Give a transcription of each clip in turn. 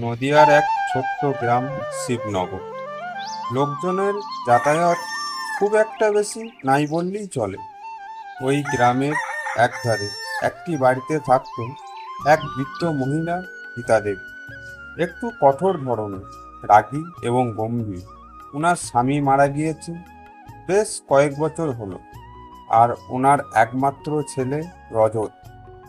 নদিয়ার এক ছোট্ট গ্রাম, শিবনগর। লোকজনের যাতায়াত খুব একটা বেশি নাই বললেই চলে। ওই গ্রামের একধারে একটি বাড়িতে থাকতো এক বৃদ্ধ মহিলা গীতা দেবী একটু কঠোর ধরনের, রাগী এবং গম্ভীর। ওনার স্বামী মারা গিয়েছে, বেশ কয়েক বছর হলো। আর ওনার একমাত্র ছেলে রজত।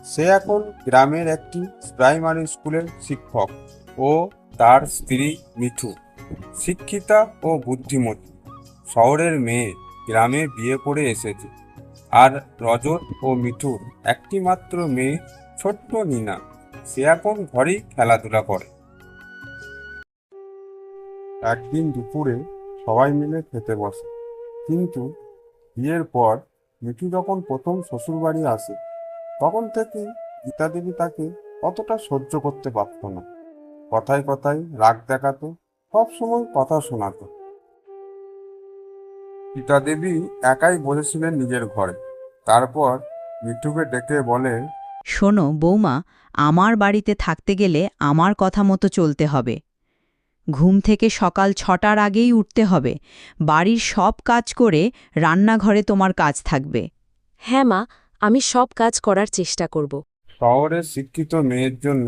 সে এখন গ্রামের একটি প্রাইমারি স্কুলের শিক্ষক। ও তার স্ত্রী মিঠু। শিক্ষিতা ও বুদ্ধিমতী। শহরের মেয়ে গ্রামে বিয়ে করে এসেছে। আর রজত ও মিঠুর একটি মাত্র মেয়ে, ছোট্ট নিনা। সে এখন ঘরেই খেলাধুলা করে। একদিন দুপুরে সবাই মিলে খেতে বসে। কিন্তু বিয়ের পর মিঠু যখন প্রথম শ্বশুরবাড়ি আসে, তখন থেকেই গীতা দেবী তাকে অতটা সহ্য করতে পারত না। কথায় কথায় রাগ দেখাতো সব সময় কথা শোনাতো। গীতা দেবী একাই বসেছিলেন নিজের ঘরে। তারপর মিঠুকে ডেকে বলে শোনো বৌমা আমার বাড়িতে থাকতে গেলে আমার কথা মতো চলতে হবে। ঘুম থেকে সকাল ছটার আগেই উঠতে হবে। বাড়ির সব কাজ করে রান্নাঘরে তোমার কাজ থাকবে। হ্যাঁ মা আমি সব কাজ করার চেষ্টা করব। শহরের শিক্ষিত মেয়ের জন্য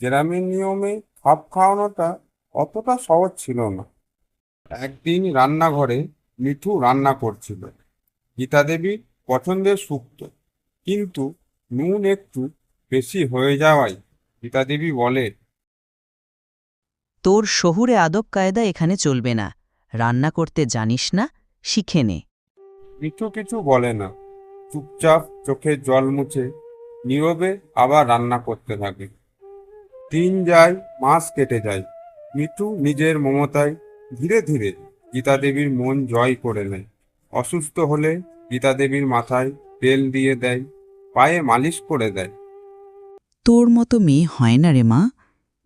গ্রামের নিয়মে খাপ খাওয়ানোটা অতটা সহজ ছিল না। একদিন রান্নাঘরে মিঠু রান্না করছিল। গীতা দেবীর পছন্দের শুক্তো কিন্তু নুন একটু বেশি হয়ে যাওয়ায় গীতা দেবী বলে তোর শহুরে আদব কায়দা এখানে চলবে না। রান্না করতে জানিস না শিখে নে। মিঠু কিছু বলে না। চুপচাপ চোখে জল মুছে নীরবে আবার রান্না করতে থাকে। দিন যায় মাস কেটে যায়। মিঠু নিজের মমতায় ধীরে ধীরে গীতা দেবীর মন জয় করে নেয়। অসুস্থ হলে গীতা দেবীর মাথায় তেল দিয়ে দেয় পায়ে মালিশ করে দেয়। তোর মতো মেয়ে হয় না রে মা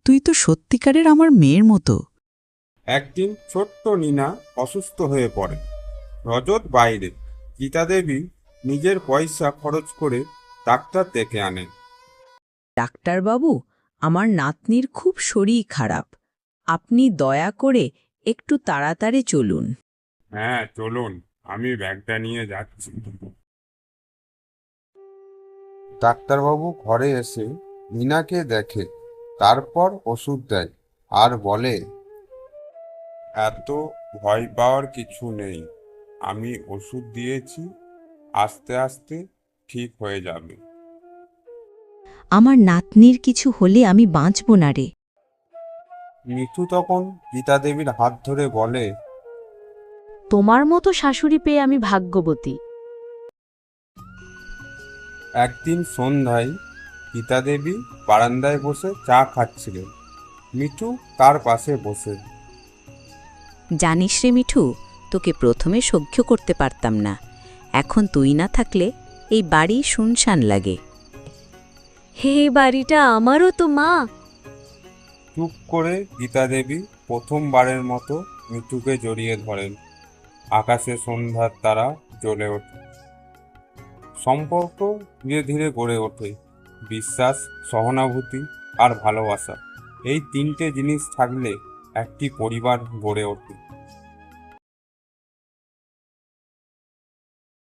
তুই তো সত্যিকারের আমার মেয়ের মতো। একদিন ছোট্ট নিনা অসুস্থ হয়ে পড়ে। রজত বাইরে গীতা দেবী নিজের পয়সা খরচ করে ডাক্তার ডেকে আনেন। ডাক্তারবাবু আমার নাতনির খুব শরীর খারাপ। আপনি দয়া করে একটু তাড়াতাড়ি চলুন। হ্যাঁ চলুন। আমি ব্যাগটা নিয়ে যাচ্ছি। ডাক্তারবাবু ঘরে এসে মিনাকে দেখে তারপর ওষুধ দেয় আর বলে এত ভয় পাওয়ার কিছু নেই। আমি ওষুধ দিয়েছি আস্তে আস্তে ঠিক হয়ে যাবে। আমার নাতনির কিছু হলে আমি বাঁচব না রে। মিঠু তখন গীতা দেবীর হাত ধরে বলে তোমার মতো শাশুড়ি পেয়ে আমি ভাগ্যবতী। একদিন সন্ধ্যায় গীতা দেবী বারান্দায় বসে চা খাচ্ছিলেন। মিঠু তার পাশে বসে জানিস রে মিঠু তোকে প্রথমে সহ্য করতে পারতাম না। এখন তুই না থাকলে এই বাড়ি শুনশান লাগে। হে বাড়িটা আমারও তো মা। চুপ করে গীতা দেবী প্রথমবারের মতো মিঠুকে জড়িয়ে ধরেন। আকাশে সন্ধ্যার তারা জ্বলে ওঠে। সম্পর্ক ধীরে ধীরে গড়ে ওঠে। বিশ্বাস, সহানুভূতি আর ভালোবাসা, এই তিনটে জিনিস থাকলে একটি পরিবার গড়ে ওঠে।